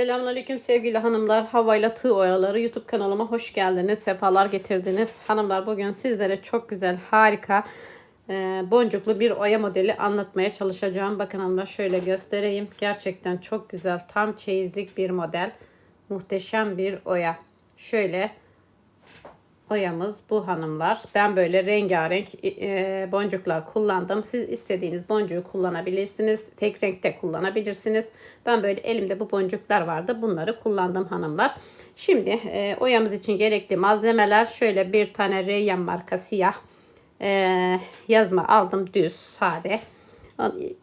Selamünaleyküm sevgili hanımlar. Havayla Tığ Oyaları YouTube kanalıma hoş geldiniz. Sefalar getirdiniz. Hanımlar bugün sizlere çok güzel, harika e, boncuklu bir oya modeli anlatmaya çalışacağım. Bakın hanımlar şöyle göstereyim. Gerçekten çok güzel, tam çeyizlik bir model. Muhteşem bir oya. Şöyle oyamız bu hanımlar. Ben böyle rengarenk e, boncuklar kullandım. Siz istediğiniz boncuğu kullanabilirsiniz. Tek renkte kullanabilirsiniz. Ben böyle elimde bu boncuklar vardı. Bunları kullandım hanımlar. Şimdi e, oyamız için gerekli malzemeler şöyle bir tane Reyyan marka siyah e, yazma aldım düz sade.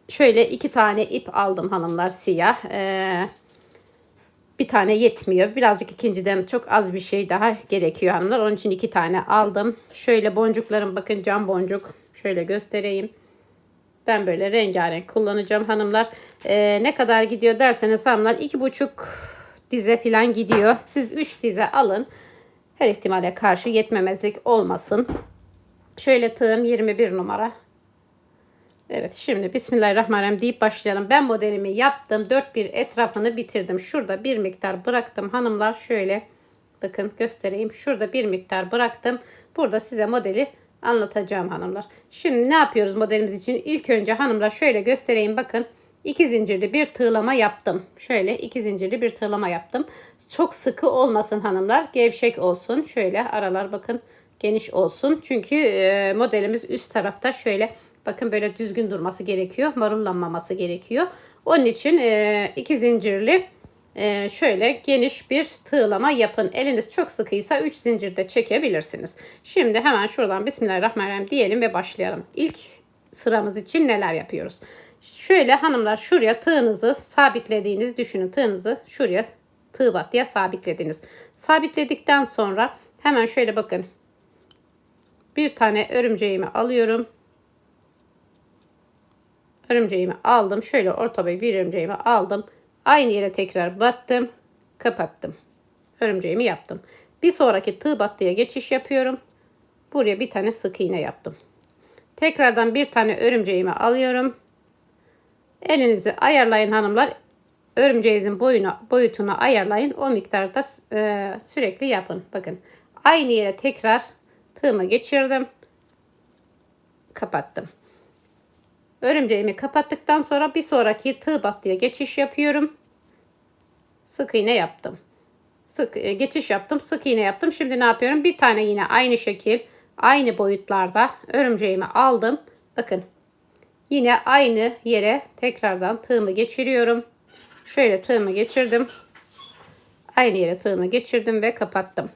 Şöyle iki tane ip aldım hanımlar siyah. Eee bir tane yetmiyor. Birazcık ikinciden çok az bir şey daha gerekiyor hanımlar. Onun için iki tane aldım. Şöyle boncuklarım bakın cam boncuk. Şöyle göstereyim. Ben böyle rengarenk kullanacağım hanımlar. Ee, ne kadar gidiyor derseniz hanımlar iki buçuk dize falan gidiyor. Siz üç dize alın. Her ihtimale karşı yetmemezlik olmasın. Şöyle tığım 21 numara. Evet şimdi Bismillahirrahmanirrahim deyip başlayalım. Ben modelimi yaptım. Dört bir etrafını bitirdim. Şurada bir miktar bıraktım. Hanımlar şöyle bakın göstereyim. Şurada bir miktar bıraktım. Burada size modeli anlatacağım hanımlar. Şimdi ne yapıyoruz modelimiz için? İlk önce hanımlar şöyle göstereyim. Bakın iki zincirli bir tığlama yaptım. Şöyle iki zincirli bir tığlama yaptım. Çok sıkı olmasın hanımlar. Gevşek olsun. Şöyle aralar bakın geniş olsun. Çünkü modelimiz üst tarafta şöyle Bakın böyle düzgün durması gerekiyor. Marullanmaması gerekiyor. Onun için e, iki zincirli e, şöyle geniş bir tığlama yapın. Eliniz çok sıkıysa 3 zincir de çekebilirsiniz. Şimdi hemen şuradan Bismillahirrahmanirrahim diyelim ve başlayalım. İlk sıramız için neler yapıyoruz? Şöyle hanımlar şuraya tığınızı sabitlediğiniz düşünün. Tığınızı şuraya tığ battıya sabitlediniz. Sabitledikten sonra hemen şöyle bakın. Bir tane örümceğimi alıyorum. Örümceğimi aldım. Şöyle orta boy bir örümceğimi aldım. Aynı yere tekrar battım. Kapattım. Örümceğimi yaptım. Bir sonraki tığ battıya geçiş yapıyorum. Buraya bir tane sık iğne yaptım. Tekrardan bir tane örümceğimi alıyorum. Elinizi ayarlayın hanımlar. Örümceğinizin boyuna, boyutunu ayarlayın. O miktarda e, sürekli yapın. Bakın. Aynı yere tekrar tığımı geçirdim. Kapattım. Örümceğimi kapattıktan sonra bir sonraki tığ battıya geçiş yapıyorum. Sık iğne yaptım. Sık e, geçiş yaptım. Sık iğne yaptım. Şimdi ne yapıyorum? Bir tane yine aynı şekil, aynı boyutlarda örümceğimi aldım. Bakın. Yine aynı yere tekrardan tığımı geçiriyorum. Şöyle tığımı geçirdim. Aynı yere tığımı geçirdim ve kapattım.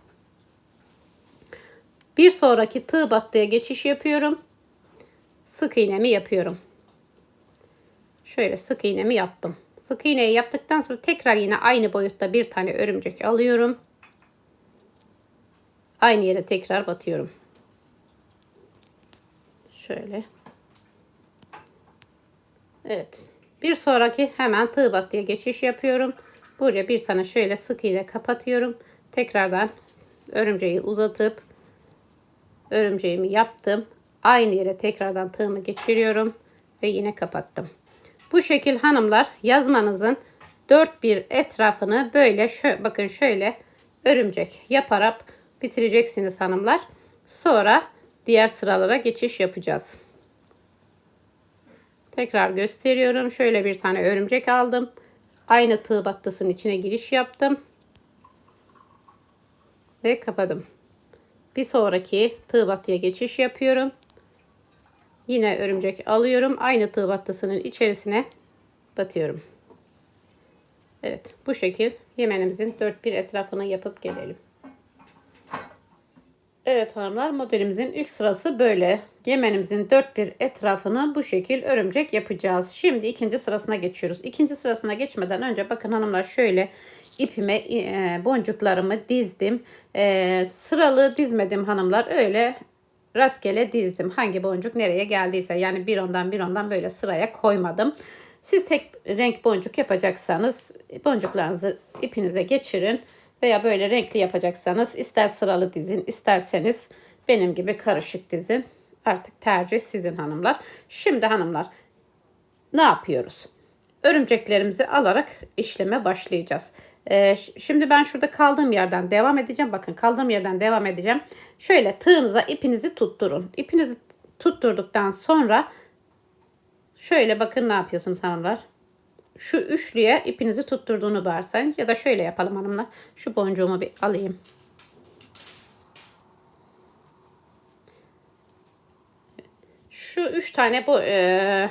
Bir sonraki tığ battıya geçiş yapıyorum. Sık iğnemi yapıyorum. Şöyle sık iğnemi yaptım. Sık iğneyi yaptıktan sonra tekrar yine aynı boyutta bir tane örümcek alıyorum. Aynı yere tekrar batıyorum. Şöyle. Evet. Bir sonraki hemen tığ battıya geçiş yapıyorum. Buraya bir tane şöyle sık iğne kapatıyorum. Tekrardan örümceği uzatıp örümceğimi yaptım. Aynı yere tekrardan tığımı geçiriyorum ve yine kapattım. Bu şekil hanımlar yazmanızın dört bir etrafını böyle şö bakın şöyle örümcek yaparak bitireceksiniz hanımlar. Sonra diğer sıralara geçiş yapacağız. Tekrar gösteriyorum. Şöyle bir tane örümcek aldım. Aynı tığ battısının içine giriş yaptım. Ve kapadım. Bir sonraki tığ battıya geçiş yapıyorum. Yine örümcek alıyorum. Aynı tığ battısının içerisine batıyorum. Evet bu şekil yemenimizin dört bir etrafını yapıp gelelim. Evet hanımlar modelimizin ilk sırası böyle. Yemenimizin dört bir etrafını bu şekil örümcek yapacağız. Şimdi ikinci sırasına geçiyoruz. İkinci sırasına geçmeden önce bakın hanımlar şöyle ipime e, boncuklarımı dizdim. E, sıralı dizmedim hanımlar. Öyle rastgele dizdim. Hangi boncuk nereye geldiyse yani bir ondan bir ondan böyle sıraya koymadım. Siz tek renk boncuk yapacaksanız boncuklarınızı ipinize geçirin veya böyle renkli yapacaksanız ister sıralı dizin isterseniz benim gibi karışık dizin. Artık tercih sizin hanımlar. Şimdi hanımlar ne yapıyoruz? Örümceklerimizi alarak işleme başlayacağız. Ee, şimdi ben şurada kaldığım yerden devam edeceğim. Bakın kaldığım yerden devam edeceğim. Şöyle tığınıza ipinizi tutturun. İpinizi tutturduktan sonra şöyle bakın ne yapıyorsunuz hanımlar. Şu üçlüye ipinizi tutturduğunu varsayın. Ya da şöyle yapalım hanımlar. Şu boncuğumu bir alayım. Şu üç tane bu e,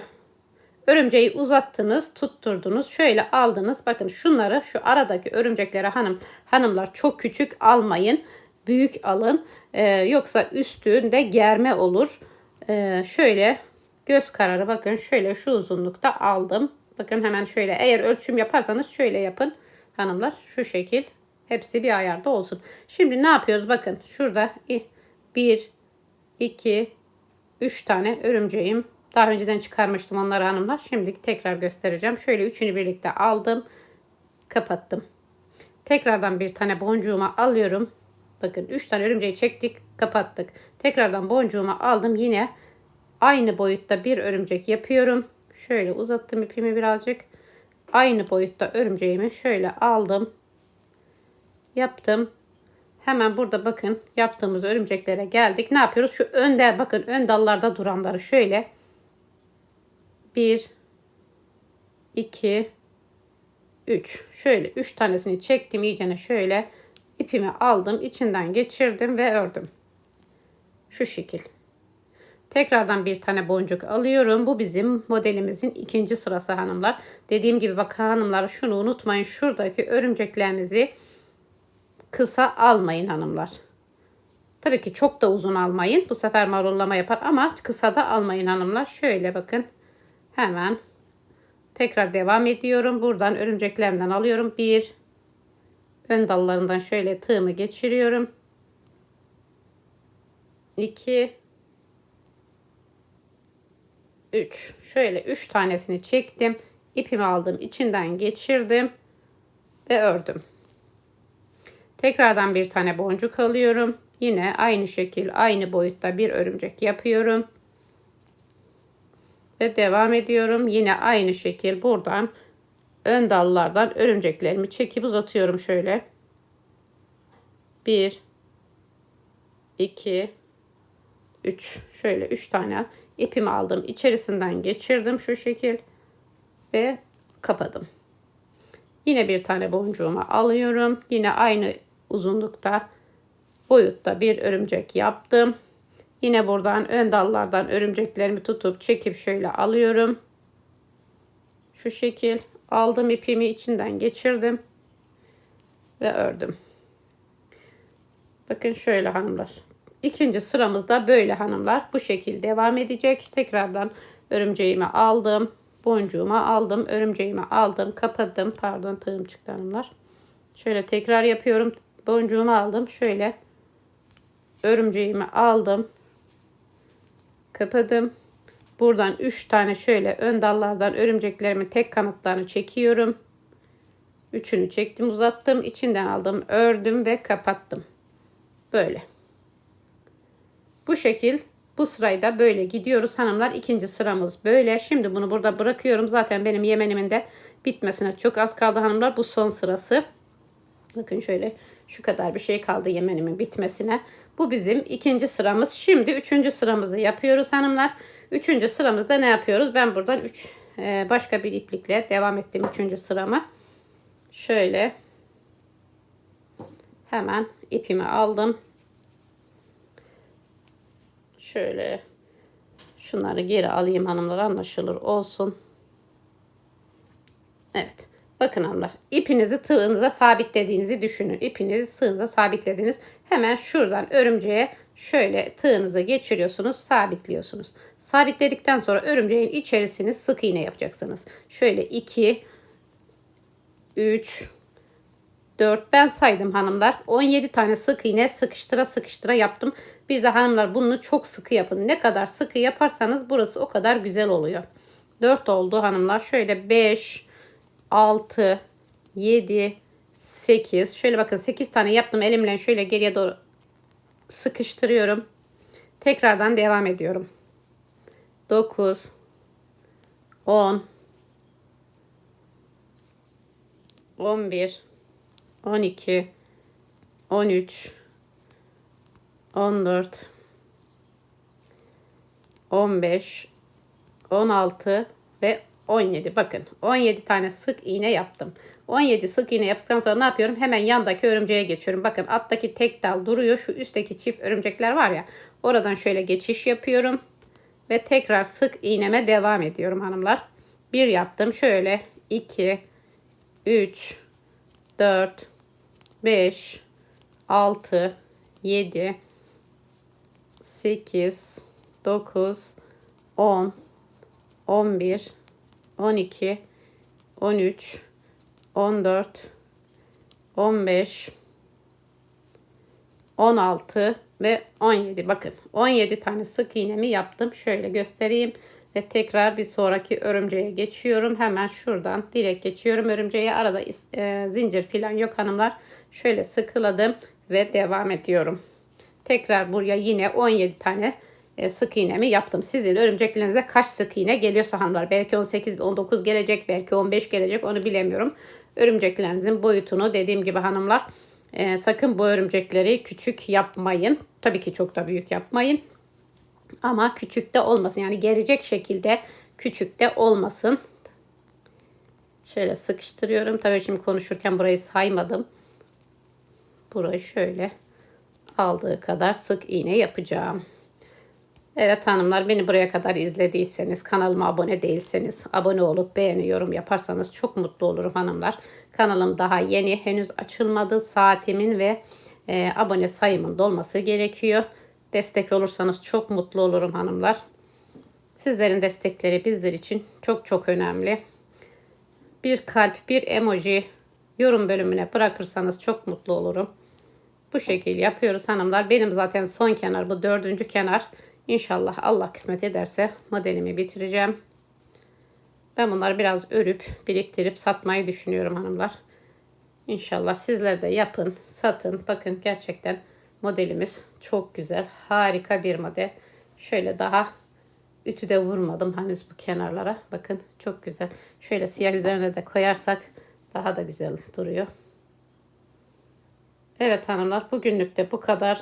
örümceği uzattınız, tutturdunuz. Şöyle aldınız. Bakın şunları şu aradaki örümceklere hanım hanımlar çok küçük almayın. Büyük alın. E, yoksa üstünde germe olur. E, şöyle göz kararı bakın şöyle şu uzunlukta aldım. Bakın hemen şöyle eğer ölçüm yaparsanız şöyle yapın hanımlar şu şekil hepsi bir ayarda olsun. Şimdi ne yapıyoruz bakın şurada 1 2 3 tane örümceğim daha önceden çıkarmıştım onları hanımlar. Şimdi tekrar göstereceğim. Şöyle üçünü birlikte aldım. Kapattım. Tekrardan bir tane boncuğuma alıyorum. Bakın 3 tane örümceği çektik. Kapattık. Tekrardan boncuğuma aldım. Yine aynı boyutta bir örümcek yapıyorum. Şöyle uzattım ipimi birazcık. Aynı boyutta örümceğimi şöyle aldım. Yaptım. Hemen burada bakın yaptığımız örümceklere geldik. Ne yapıyoruz? Şu önde bakın ön dallarda duranları şöyle 1 2 3 şöyle 3 tanesini çektim iyicene şöyle ipimi aldım içinden geçirdim ve ördüm. Şu şekil. Tekrardan bir tane boncuk alıyorum. Bu bizim modelimizin ikinci sırası hanımlar. Dediğim gibi bak hanımlar şunu unutmayın. Şuradaki örümceklerinizi kısa almayın hanımlar. Tabii ki çok da uzun almayın. Bu sefer marullama yapar ama kısa da almayın hanımlar. Şöyle bakın. Hemen tekrar devam ediyorum. Buradan örümceklerimden alıyorum. Bir ön dallarından şöyle tığımı geçiriyorum. 2 3 şöyle 3 tanesini çektim. ipimi aldım. içinden geçirdim ve ördüm. Tekrardan bir tane boncuk alıyorum. Yine aynı şekil, aynı boyutta bir örümcek yapıyorum. Ve devam ediyorum. Yine aynı şekil buradan ön dallardan örümceklerimi çekip uzatıyorum şöyle. 1 2 3 şöyle 3 tane ipimi aldım. içerisinden geçirdim şu şekil ve kapadım. Yine bir tane boncuğumu alıyorum. Yine aynı uzunlukta boyutta bir örümcek yaptım. Yine buradan ön dallardan örümceklerimi tutup çekip şöyle alıyorum. Şu şekil aldım ipimi içinden geçirdim ve ördüm. Bakın şöyle hanımlar. İkinci sıramızda böyle hanımlar bu şekilde devam edecek. Tekrardan örümceğimi aldım. Boncuğumu aldım. Örümceğimi aldım. Kapadım. Pardon tığım çıktı hanımlar. Şöyle tekrar yapıyorum. Boncuğumu aldım. Şöyle örümceğimi aldım. Kapadım. Buradan 3 tane şöyle ön dallardan örümceklerimi tek kanatlarını çekiyorum. Üçünü çektim uzattım. içinden aldım. Ördüm ve kapattım. Böyle. Bu şekil bu sırayı da böyle gidiyoruz hanımlar. İkinci sıramız böyle. Şimdi bunu burada bırakıyorum. Zaten benim yemenimin de bitmesine çok az kaldı hanımlar. Bu son sırası. Bakın şöyle şu kadar bir şey kaldı yemenimin bitmesine. Bu bizim ikinci sıramız. Şimdi üçüncü sıramızı yapıyoruz hanımlar. Üçüncü sıramızda ne yapıyoruz? Ben buradan üç, e, başka bir iplikle devam ettim üçüncü sıramı. Şöyle hemen ipimi aldım. Şöyle şunları geri alayım hanımlar anlaşılır olsun. Evet. Bakın hanımlar ipinizi tığınıza sabitlediğinizi düşünün. İpinizi tığınıza sabitlediniz. Hemen şuradan örümceğe şöyle tığınızı geçiriyorsunuz sabitliyorsunuz. Sabitledikten sonra örümceğin içerisini sık iğne yapacaksınız. Şöyle 2 3 4 ben saydım hanımlar. 17 tane sık iğne sıkıştıra sıkıştıra yaptım. Bir de hanımlar bunu çok sıkı yapın. Ne kadar sıkı yaparsanız burası o kadar güzel oluyor. 4 oldu hanımlar. Şöyle 5 6 7 8 şöyle bakın 8 tane yaptım elimle şöyle geriye doğru sıkıştırıyorum. Tekrardan devam ediyorum. 9 10 11 12 13 14 15 16 ve 17. Bakın 17 tane sık iğne yaptım. 17 sık iğne yaptıktan sonra ne yapıyorum? Hemen yandaki örümceğe geçiyorum. Bakın alttaki tek dal duruyor. Şu üstteki çift örümcekler var ya. Oradan şöyle geçiş yapıyorum. Ve tekrar sık iğneme devam ediyorum hanımlar. Bir yaptım. Şöyle 2 3 4 5 6 7 8 9 10 11 12 13 14 15 16 ve 17 bakın 17 tane sık iğnemi yaptım. Şöyle göstereyim ve tekrar bir sonraki örümceğe geçiyorum. Hemen şuradan direkt geçiyorum örümceğe. Arada e, zincir filan yok hanımlar. Şöyle sıkıladım ve devam ediyorum. Tekrar buraya yine 17 tane sık iğnemi yaptım. Sizin örümceklerinize kaç sık iğne geliyorsa hanımlar. Belki 18, 19 gelecek, belki 15 gelecek onu bilemiyorum. Örümceklerinizin boyutunu dediğim gibi hanımlar e, sakın bu örümcekleri küçük yapmayın. Tabii ki çok da büyük yapmayın. Ama küçük de olmasın. Yani gelecek şekilde küçük de olmasın. Şöyle sıkıştırıyorum. Tabii şimdi konuşurken burayı saymadım. Burayı şöyle aldığı kadar sık iğne yapacağım. Evet hanımlar beni buraya kadar izlediyseniz kanalıma abone değilseniz abone olup beğeni yorum yaparsanız çok mutlu olurum hanımlar. Kanalım daha yeni henüz açılmadı. Saatimin ve e, abone sayımın dolması gerekiyor. Destek olursanız çok mutlu olurum hanımlar. Sizlerin destekleri bizler için çok çok önemli. Bir kalp, bir emoji yorum bölümüne bırakırsanız çok mutlu olurum. Bu şekilde yapıyoruz hanımlar. Benim zaten son kenar bu dördüncü kenar. İnşallah Allah kısmet ederse modelimi bitireceğim. Ben bunları biraz örüp biriktirip satmayı düşünüyorum hanımlar. İnşallah sizler de yapın, satın. Bakın gerçekten modelimiz çok güzel. Harika bir model. Şöyle daha ütü de vurmadım henüz bu kenarlara. Bakın çok güzel. Şöyle siyah üzerine de koyarsak daha da güzel duruyor. Evet hanımlar bugünlük de bu kadar.